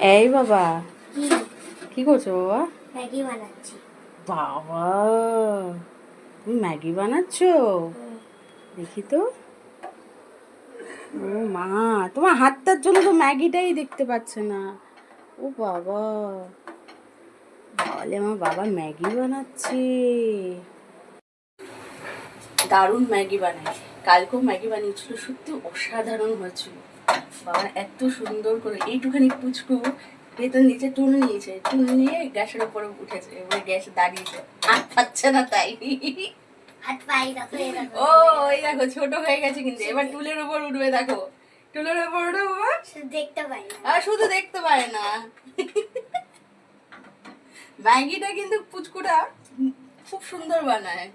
এই বাবা। কি করছ বাবা? ম্যাগি বানাচ্ছি। বাবা তুমি ম্যাগি বানাচ্ছ। দেখি তো। ও মা তোমার হাতটার জন্য তো ম্যাগিটাই দেখতে পাচ্ছে না। ও বাবা বলে আমার বাবা ম্যাগি বানাচ্ছে। দারুণ ম্যাগি বানায়। কালকেও ম্যাগি বানিয়েছিল সত্যি অসাধারণ হয়েছিল। বাবা এত সুন্দর করে এইটুখানি পুচকু ভেতর নিচে টুল নিয়েছে। টুল নিয়ে গ্যাসের উপরে উঠেছে এবারে গ্যাসে দাঁড়িয়েছে। হাত পাচ্ছে না তাই। দেখো এই দেখো ও ছোট হয়ে গেছে কিন্তু। এবার টুলের উপর উঠবে দেখো। টুলের উপর উঠবে দেখতে পাই না। আর শুধু দেখতে পারে না। ম্যাগিটা কিন্তু পুচকুটা খুব সুন্দর বানায়।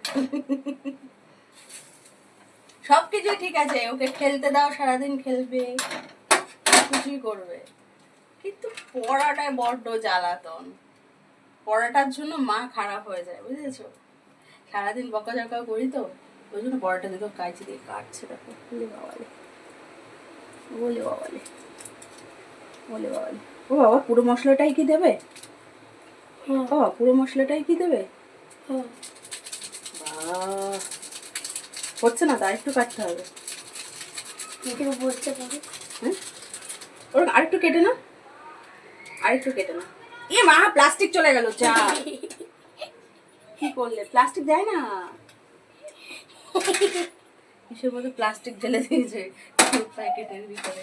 সব কিছুই ঠিক আছে ওকে খেলতে দাও সারাদিন খেলবে কিছুই করবে। কিন্তু পড়াটায় বড্ড জ্বালাতন। পড়াটার জন্য মা খারাপ হয়ে যায় বুঝেছ? সারাদিন বকা বকাঝকা করি তো ওই জন্য পড়াটা দেখো কাঁচি দিয়ে কাটছে দেখো। বলে বাবালে বলে বাবালে বলে বাবালে ও বাবা পুরো মশলাটাই কি দেবে? হুম বাবা পুরো মশলাটাই কি দেবে? হুম বাহ। হচ্ছে না তো আরেকটু কাটতে হবে। হ্যাঁ? ওর আরেকটু কেটে না আরেকটু কেটে না এ মা প্লাস্টিক চলে গেল যা। কি করলে? প্লাস্টিক দেয় না। কিসের মধ্যে প্লাস্টিক ঢেলে দিয়েছে? প্যাকেটের ভিতরে।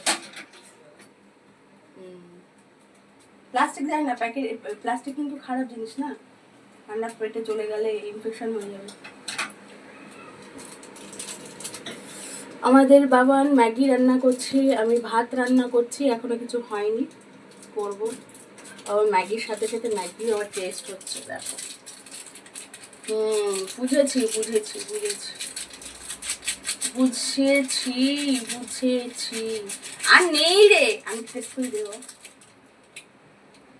প্লাস্টিক দেয় না প্যাকেট প্লাস্টিক কিন্তু খারাপ জিনিস না। ঠান্ডা পেটে চলে গেলে ইনফেকশন হয়ে যাবে। আমাদের বাবান ম্যাগি রান্না করছি, আমি ভাত রান্না করছি, এখনও কিছু হয়নি, করব। আবার ম্যাগির সাথে সাথে ম্যাগি আবার টেস্ট হচ্ছে, দেখো। হুম, বুঝেছি বুঝেছি বুঝেছি। বুঝেছি বুঝেছি। আর নেই রে, আমি টেস্ট করে দেবো।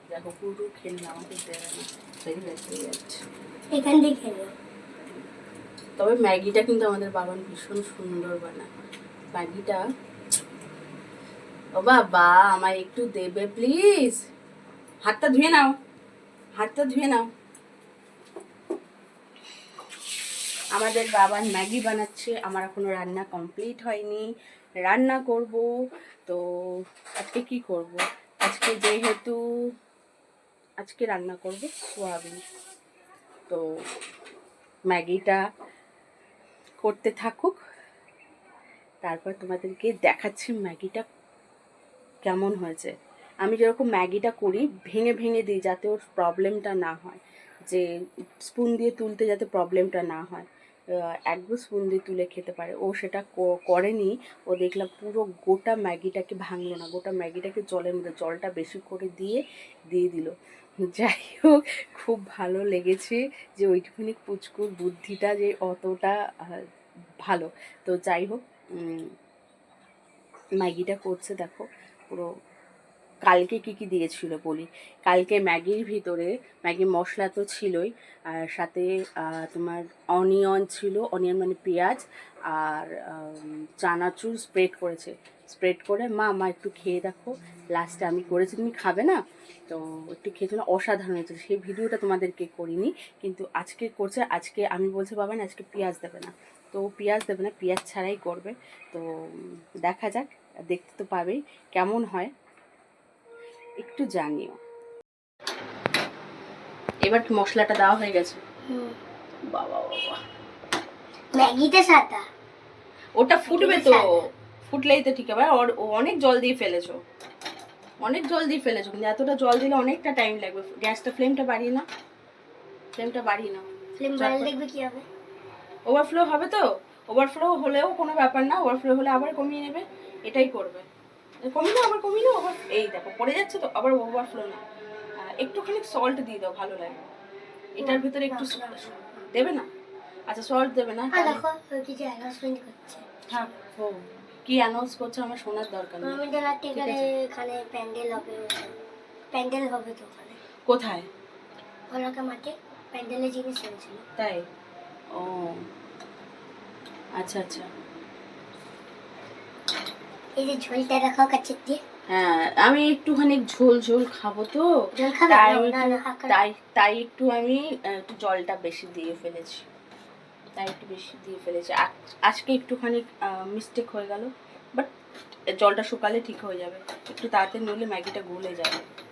দেখো, পুরো খেলে আমাকে না। যাচ্ছে এখান থেকে খেলো তবে ম্যাগিটা কিন্তু আমাদের বাবান ভীষণ সুন্দর বানায়। ম্যাগিটা ও বাবা, আমায় একটু দেবে প্লিজ হাতটা ধুয়ে নাও, হাতটা ধুয়ে নাও। আমাদের বাবান ম্যাগি বানাচ্ছে, আমার এখনও রান্না কমপ্লিট হয়নি। রান্না করব, তো আজকে কি করব? আজকে যেহেতু, আজকে রান্না করব সোয়াবিন। তো ম্যাগিটা করতে থাকুক। তারপর তোমাদেরকে দেখাচ্ছি ম্যাগিটা কেমন হয়েছে। আমি যেরকম ম্যাগিটা করি, ভেঙে ভেঙে দিই যাতে ওর প্রবলেমটা না হয়। যে স্পুন দিয়ে তুলতে যাতে প্রবলেমটা না হয়। একদম স্পুন দিয়ে তুলে খেতে পারে। ও সেটা করেনি। ও দেখলাম পুরো গোটা ম্যাগিটাকে ভাঙলো না। গোটা ম্যাগিটাকে জলের মধ্যে, জলটা বেশি করে দিয়ে দিয়ে দিল। যাই হোক, খুব ভালো লেগেছে যে ওইটুকুনি পুচকুর বুদ্ধিটা যে অতটা ভালো। তো যাই হোক ম্যাগিটা করছে দেখো, পুরো কালকে কি কি দিয়েছিল বলি? কালকে ম্যাগির ভিতরে, ম্যাগি মশলা তো ছিলই, আর সাথে তোমার অনিয়ন ছিল, অনিয়ন মানে পেঁয়াজ, আর চানাচুর স্প্রেড করেছে। স্প্রেড করে মা মা একটু খেয়ে দেখো লাস্টে আমি করেছি, তুমি খাবে না? তো একটু খেয়েছো না অসাধারণ হয়েছে। সেই ভিডিওটা তোমাদেরকে করিনি, কিন্তু আজকে করছে, আজকে আমি বলছি, বাবা, না, আজকে পেঁয়াজ দেবে না। তো পেঁয়াজ দেবে না, পেঁয়াজ ছাড়াই করবে। তো দেখা যাক, দেখতে তো পাবেই, কেমন হয়। একটু জানিও। এবার কি মশলাটা দেওয়া হয়ে গেছে? বাবা বাবা ম্যাগিটা সাদা। ওটা ফুটবে তো। ফুটলেই তো ঠিক হবে। আর অনেক জল দিয়ে ফেলেছো। অনেক জল দিয়ে ফেলেছো। কিন্তু এতটা জল দিলে অনেকটা টাইম লাগবে। গ্যাসটা ফ্লেমটা বাড়িয়ে না ফ্লেমটা বাড়িয়ে নাও। ফ্লেম বাড়ালে দেখবে কি হবে? ওভারফ্লো হবে তো? ওভারফ্লো হলেও কোনো ব্যাপার না। ওভারফ্লো হলে আবার কমিয়ে নেবে। এটাই করবে। কমিয়ে নাও আবার কমিয়ে নাও আবার এই দেখো পড়ে যাচ্ছে তো আবার ওভারফ্লো না একটুখানি সল্ট দিয়ে দাও ভালো লাগে। এটার ভিতরে একটু দেবে না? আচ্ছা সল্ট দেবে না ও কি অ্যানাউন্স করছে আমার শোনার দরকার নেই। এখানে প্যান্ডেল হবে প্যান্ডেল হবে তো ওখানে। কোথায়? ওলাকা মাঠে প্যান্ডেলের জিনিস এনেছিল। তাই? ও আচ্ছা আচ্ছা। এই যে ঝোলটা রাখা কাছের দিয়ে। হ্যাঁ আমি একটুখানি ঝোল ঝোল খাব তো। তাই তাই একটু আমি একটু জলটা বেশি দিয়ে ফেলেছি। তাই একটু বেশি দিয়ে ফেলেছি। আজ- আজকে একটুখানি মিস্টেক হয়ে গেল। বাট জলটা শুকালে ঠিক হয়ে যাবে। একটু তাড়াতাড়ি নিলে ম্যাগিটা গলে যাবে।